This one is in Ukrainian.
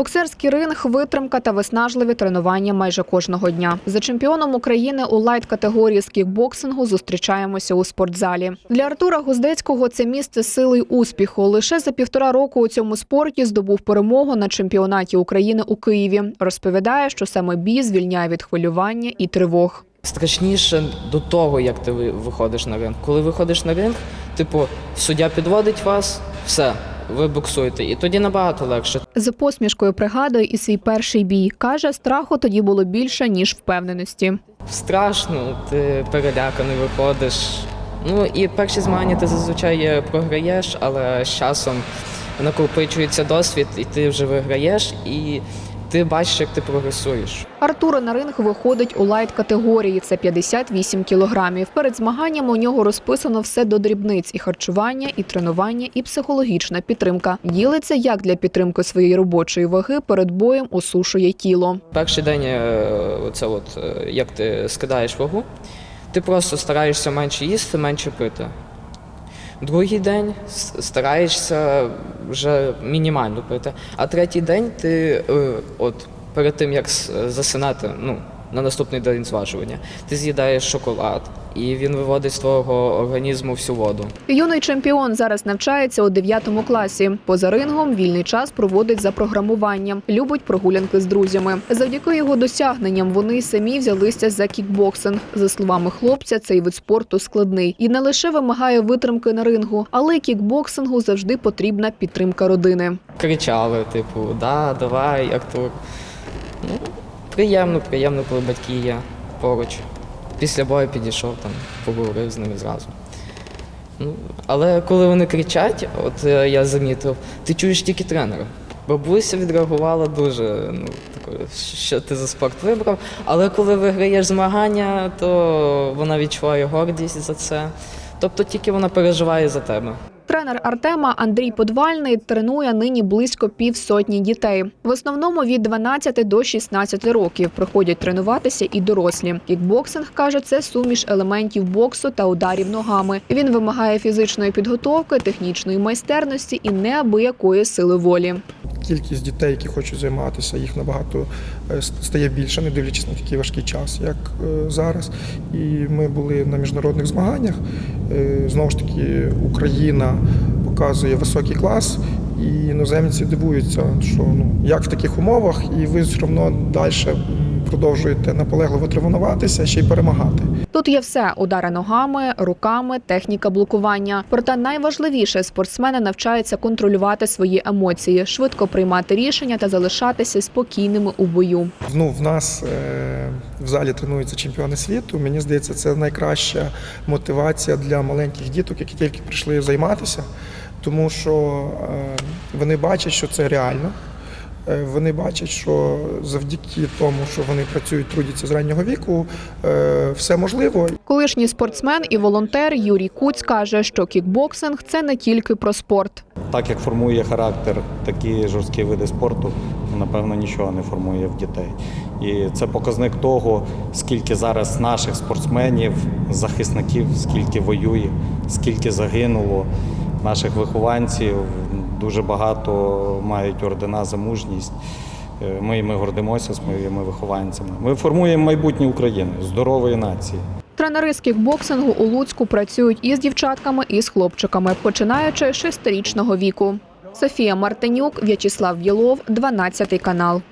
Боксерський ринг, витримка та виснажливі тренування майже кожного дня. За чемпіоном України у лайт категорії з кікбоксингу зустрічаємося у спортзалі. Для Артура Гуздецького це місце сили й успіху. Лише за півтора року у цьому спорті здобув перемогу на чемпіонаті України у Києві. Розповідає, що саме бій звільняє від хвилювання і тривог. Страшніше до того, як ти ви- виходиш на ринг. Коли виходиш на ринг, типу, суддя підводить вас, все, ви буксуєте, І тоді набагато легше. За посмішкою пригадує і свій перший бій. каже, страху тоді було більше ніж впевненості. Страшно, ти переляканий виходиш. Ну і перші змагання ти зазвичай програєш, але з часом накопичується досвід, і ти вже виграєш, і ти бачиш, як ти прогресуєш. Артур на ринг виходить у лайт категорії. Це 58 кілограмів. Перед змаганням у нього розписано все до дрібниць: і харчування, і тренування, і психологічна підтримка. Ділиться, як для підтримки своєї робочої ваги перед боєм осушує тіло. Перший день, е, оце от, е, як ти скидаєш вагу, ти просто стараєшся менше їсти, менше пити. Другий день стараєшся вже мінімально пити. А третій день ти, е, от перед тим як засинати, ну, на наступний день зважування, ти з'їдаєш шоколад, і він виводить з твого організму всю воду. Юний чемпіон зараз навчається у 9 класі. Поза рингом вільний час проводить за програмуванням. Любить прогулянки з друзями. Завдяки його досягненням вони самі взялися за кікбоксинг. За словами хлопця, цей вид спорту складний і не лише вимагає витримки на рингу, але й кікбоксингу завжди потрібна підтримка родини. Кричали, типу, да, давай, Артур. Ну, приємно, приємно, коли батьки є поруч. Після бою підійшов там, поговорив з ними зразу. Ну, але коли вони кричать, от е, я замітив, ти чуєш тільки тренера. Бабуся відреагувала дуже, ну, такою, що ти за спорт вибрав. Але коли виграєш змагання, то вона відчуває гордість за це. Тобто тільки вона переживає за тебе. Тренер Артема Андрій Подвальний тренує нині близько півсотні дітей. В основному від 12 до 16 років приходять тренуватися і дорослі. Кікбоксинг каже, це суміш елементів боксу та ударів ногами. Він вимагає фізичної підготовки, технічної майстерності і неабиякої сили волі. Кількість дітей, які хочуть займатися, їх набагато е, стає більше, не дивлячись на такий важкий час, як е, зараз. І ми були на міжнародних змаганнях. Е, Знову ж таки, Україна показує високий клас, і іноземці дивуються, що ну як в таких умовах, і ви все одно далі продовжуєте наполегливо тренуватися, ще й перемагати. Тут є все: удари ногами, руками, техніка блокування. Проте найважливіше спортсмени навчаються контролювати свої емоції, швидко приймати рішення та залишатися спокійними у бою. Ну, в нас е, в залі тренуються чемпіони світу. Мені здається, це найкраща мотивація для маленьких діток, які тільки прийшли займатися, тому що е, вони бачать, що це реально. Е, Вони бачать, що завдяки тому, що вони працюють, трудяться з раннього віку, е, все можливо. Колишній спортсмен і волонтер Юрій Куць каже, що кікбоксинг це не тільки про спорт. Так як формує характер такі жорсткі види спорту, напевно, нічого не формує в дітей. І це показник того, скільки зараз наших спортсменів, захисників, скільки воює, скільки загинуло наших вихованців. Дуже багато мають ордена за мужність. Е, Ми, ми гордимося своїми вихованцями. Ми формуємо майбутнє України, здорової нації. Тренери з кікбоксингу у Луцьку працюють із дівчатками і з хлопчиками, починаючи з шестирічного віку. Софія Мартинюк, В'ячеслав Білов, 12 канал.